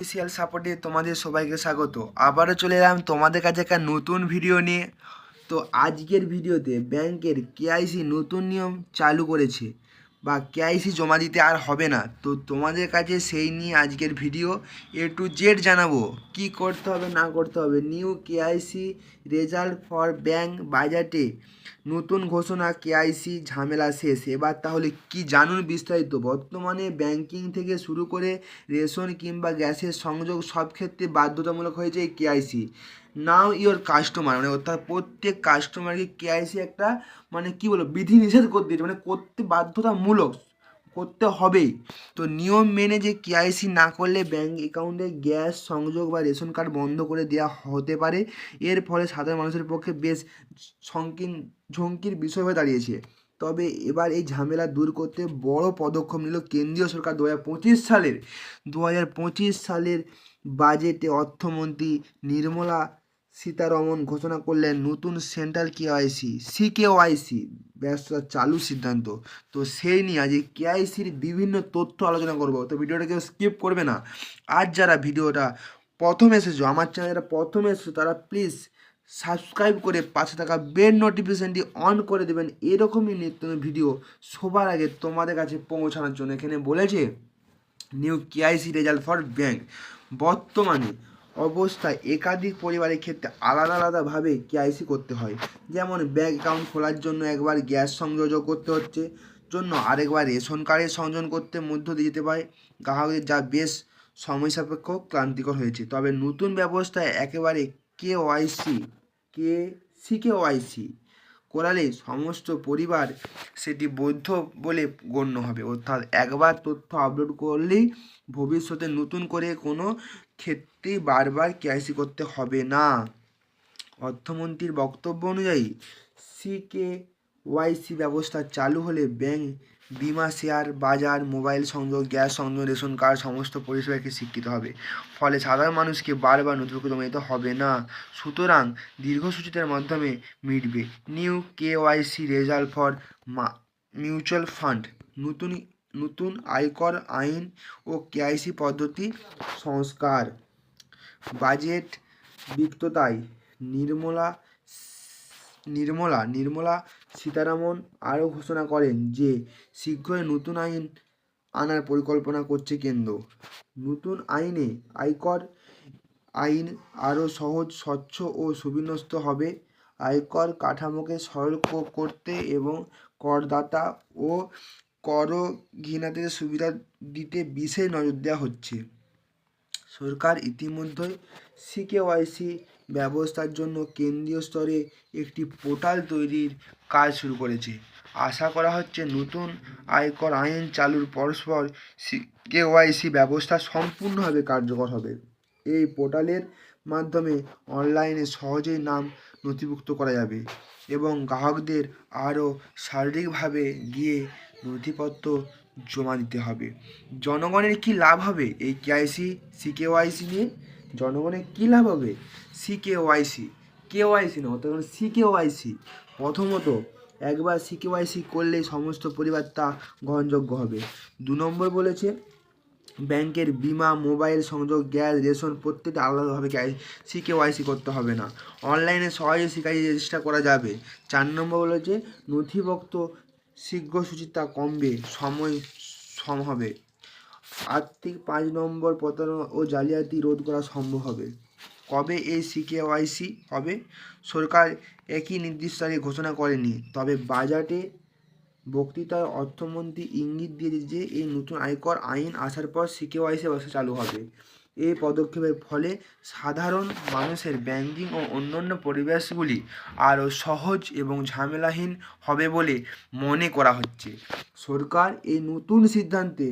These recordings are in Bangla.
অফিসিয়াল সাপোর্টে তোমাদের সবাইকে স্বাগত। আবারও চলে এলাম তোমাদের কাছে একটা নতুন ভিডিও নিয়ে। তো আজকের ভিডিওতে ব্যাংকের কেআইসি নতুন নিয়ম চালু করেছে। বা কেআইসি জমা দিতে আর হবে না। তো তোমাদের কাছে সেই নিয়ে আজকের ভিডিও। এ টু জেড জানাব, কি করতে হবে, না করতে হবে। New KYC result for bank বাজেটে নতুন ঘোষণা কেআইসি ঝামেলা শেষ। এবার তাহলে কি জানুন বিস্তারিত? বর্তমানে ব্যাংকিং থেকে শুরু করে রেশন কিংবা গ্যাসের সংযোগ সব ক্ষেত্রে বাধ্যতামূলক হয়েছে কেআইসি নাও ইওর কাস্টমার মানে অর্থাৎ প্রত্যেক কাস্টমারকে কেআইসি একটা মানে কি বলব, বিধি নিষেধ করে দিয়েছে মানে করতে বাধ্যতামূলক, করতে হবেই। তো নিয়ম মেনে যে কেআইসি না করলে ব্যাঙ্ক অ্যাকাউন্টে গ্যাস, সংযোগ বা রেশন কার্ড বন্ধ করে দেওয়া হতে পারে। এর ফলে সাধারণ মানুষের পক্ষে বেশ সংকীর্ণ ঝুঁকির বিষয় হয়ে দাঁড়িয়েছে। তবে এবার এই ঝামেলা দূর করতে বড় পদক্ষেপ নিল কেন্দ্রীয় সরকার দু হাজার পঁচিশ সালের। দু হাজার পঁচিশ সালের বাজেটে অর্থমন্ত্রী নির্মলা সীতারমন ঘোষণা করলেন, নতুন সেন্ট্রাল কেওয়াইসি সিকেওয়াইসি ব্যবস্থা চালু সিদ্ধান্ত। তো সেই নিয়ে আজ এই কেআইসির বিভিন্ন তথ্য আলোচনা করব। তো ভিডিওটা কেউ স্কিপ করবে না। আজ যারা ভিডিওটা প্রথম এসেছ, আমার চ্যানেলে যারা প্রথম এসেছ, তারা প্লিজ সাবস্ক্রাইব করে পাশে থাকা বেল নোটিফিকেশানটি অন করে দেবেন। এরকমই নিত্য ভিডিও সবার আগে তোমাদের কাছে পৌঁছানোর জন্য। এখানে বলেছে, new KYC result for bank. বর্তমানে অবস্থায় একাধিক পরিবারের ক্ষেত্রে আলাদা আলাদাভাবে কেআইসি করতে হয়। যেমন ব্যাঙ্ক অ্যাকাউন্ট খোলার জন্য একবার গ্যাস সংযোগ করতে হচ্ছে, জন্য আরেকবার রেশন কার্ডের সংযোজন করতে মধ্য দিয়ে যেতে পারে। গ্রাহকের যা বেশ সময় সাপেক্ষ ক্লান্তিকর হয়েছে। তবে নতুন ব্যবস্থায় একেবারে কে ওয়াইসি কে ওয়াইসি করালে সমস্ত পরিবার সেটি বৈধ বলে গণ্য হবে। অর্থাৎ একবার তথ্য আপলোড করলেই ভবিষ্যতে নতুন করে কোনো ক্ষেত্রে বারবার কেআইসি করতে হবে না। অর্থমন্ত্রীর বক্তব্য অনুযায়ী সিকে ওয়াইসি ব্যবস্থা চালু হলে ব্যাংক বিমা শেয়ার বাজার, মোবাইল সংযোগ, গ্যাস সংযোগ, রেশন কার্ড, সমস্ত পরিষেবাকে স্বীকৃত হবে। ফলে সাধারণ মানুষকে বারবার নথিভুক্ত হবে না। সুতরাং দীর্ঘসূচিতার মাধ্যমে মিটবে। New KYC result for mutual fund. নতুন নতুন আয়কর আইন ও কেআইসি পদ্ধতি সংস্কার। বাজেট বিক্ততায় নির্মলা নির্মলা নির্মলা সীতারামন আরও ঘোষণা করেন যে, শীঘ্রই নতুন আইন আনার পরিকল্পনা করছে কেন্দ্র। নতুন আইনে আয়কর আইন আরও সহজ, স্বচ্ছ ও সুবিন্যস্ত হবে। আয়কর কাঠামোকে সরল করতে এবং করদাতা ও কর ঘিনাদের সুবিধা দিতে বিশেষ নজর দেওয়া হচ্ছে। সরকার ইতিমধ্যেই সিকেওয়াইসি ব্যবস্থার জন্য কেন্দ্রীয় স্তরে একটি পোর্টাল তৈরির কাজ শুরু করেছে। আশা করা হচ্ছে নতুন আয়কর আইন চালুর পরস্পর সিকেওয়াইসি ব্যবস্থা সম্পূর্ণভাবে কার্যকর হবে। এই পোর্টালের মাধ্যমে অনলাইনে সহজেই নাম নথিভুক্ত করা যাবে এবং গ্রাহকদের আরও শারীরিকভাবে গিয়ে নথিপত্র জমা দিতে হবে। জনগণের কি লাভ হবে এই কেআইসি সিকেওয়াইসি নিয়ে? জনগণের কী লাভ হবে? সি কে ওয়াইসি সিকেওয়াইসি কেওয়াইসি না তখন সিকেওয়াইসি প্রথমত, একবার সিকেওয়াইসি করলেই সমস্ত পরিবার তা গ্রহণযোগ্য হবে। দু নম্বর বলেছে, ব্যাংকের বিমা, মোবাইল সংযোগ, গ্যাস, রেশন প্রত্যেকটা আলাদাভাবে সিকেওয়াইসি করতে হবে না। অনলাইনে সহজে সিকাই রেজিস্টার করা যাবে। চার নম্বর বলেছে, নথিভুক্ত শীঘ্র সূচিতা কমবে, সময় সম হবে। আর্থিক পাঁচ নম্বর প্রতারণা ও জালিয়াতি রোধ করা সম্ভব হবে। কবে এই সিকেওয়াইসি হবে? সরকার একই নির্দিষ্ট তারিখ ঘোষণা করেনি, তবে বাজেটে বক্তৃতায় অর্থমন্ত্রী ইঙ্গিত দিয়েছে যে এই নতুন আয়কর আইন আসার পর সিকেওয়াইসি ব্যবস্থা চালু হবে। এই পদক্ষেপের ফলে সাধারণ মানুষের ব্যাংকিং ও অন্যান্য পরিবেশগুলি আরও সহজ এবং ঝামেলাহীন হবে বলে মনে করা হচ্ছে। সরকার এই নতুন সিদ্ধান্তে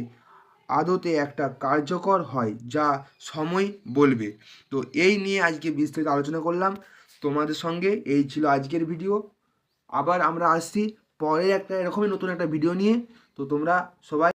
আদতে একটা কার্যকর হয় যা সময় বলবে। তো এই নিয়ে আজকে বিস্তারিত আলোচনা করলাম। তোমাদের সঙ্গে এই ছিল আজকের ভিডিও। আবার আমরা আসছি পরের একটা এরকমই নতুন একটা ভিডিও নিয়ে। তো তোমরা সবাই